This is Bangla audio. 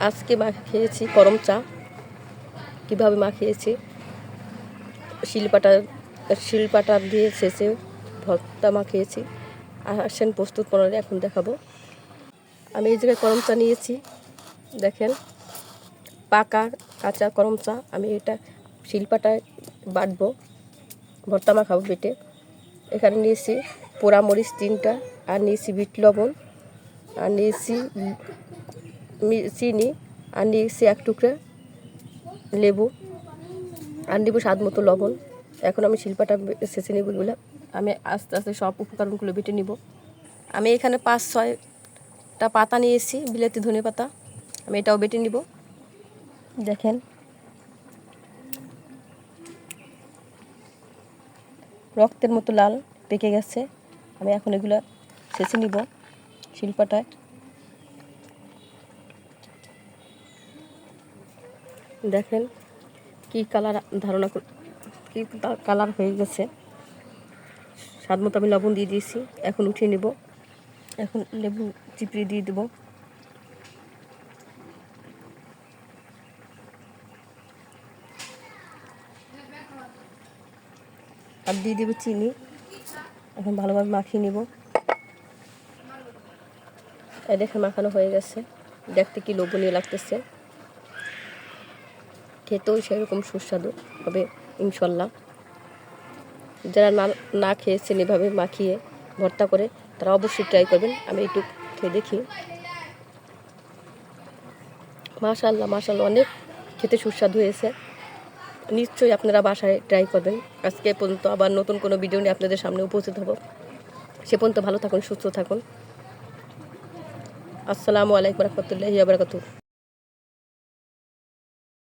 আজকে মাখিয়েছি গরম চা। কীভাবে মাখিয়েছি শিলপাটা শিলপাটা দিয়ে শেষে ভর্তা মাখিয়েছি আর আসেন প্রস্তুত প্রণালী এখন দেখাবো। আমি এই জায়গায় করম চা নিয়েছি। দেখেন, পাকা কাঁচা করম চা। আমি এটা শিলপাটায় বাটবো। ভর্তা মাখাবো বেটে এখানে নিয়েছি পোড়া মরিচ তিনটা, আর নিয়েছি বিট লবণ, আর নিয়েছি মি- চিনি আর নিয়েছি এক টুকরা, লেবু, আর নেব স্বাদ মতো লবণ। এখন আমি শিল্পাটা শেষে নেব এগুলো। আমি আস্তে আস্তে সব উপকরণগুলো বেটে নিব। আমি এখানে পাঁচ, ছয়টা পাতা নিয়েছি, বিলাতি ধনে পাতা। আমি এটাও বেটে নিব। দেখেন। রক্তের মতো লাল পেকে গেছে। আমি এখন এগুলো শেষে নিব শিল্পাটায়। দেখেন কি কালার, ধারণা কি কালার হয়ে গেছে। স্বাদ মতো আমি লবণ দিয়ে দিয়েছি। এখন উঠিয়ে নেব। এখন লেবু চিপড়ে দিয়ে দেবো। আর দিয়ে দেবো চিনি। এখন ভালোভাবে মাখিয়ে নেব। দেখে মাখানো হয়ে গেছে। দেখতে কি লোভনীয় লাগতেছে। খেতেও সেরকম সুস্বাদু হবে, ইনশাল্লাহ। যারা না না খেয়েছেন এভাবে মাখিয়ে ভর্তা করে, তারা অবশ্যই ট্রাই করবেন। আমি একটু খেয়ে দেখি। মাশাল্লাহ মাশাল্লাহ অনেক খেতে সুস্বাদু হয়েছে। নিশ্চয়ই আপনারা বাসায় ট্রাই করবেন। আজকে পর্যন্ত আবার নতুন কোনো ভিডিও নিয়ে আপনাদের সামনে উপস্থিত হব। সে পর্যন্ত ভালো থাকুন, সুস্থ থাকুন। আসসালামু আলাইকুম রহমতুল্লাহি আবরাকাতু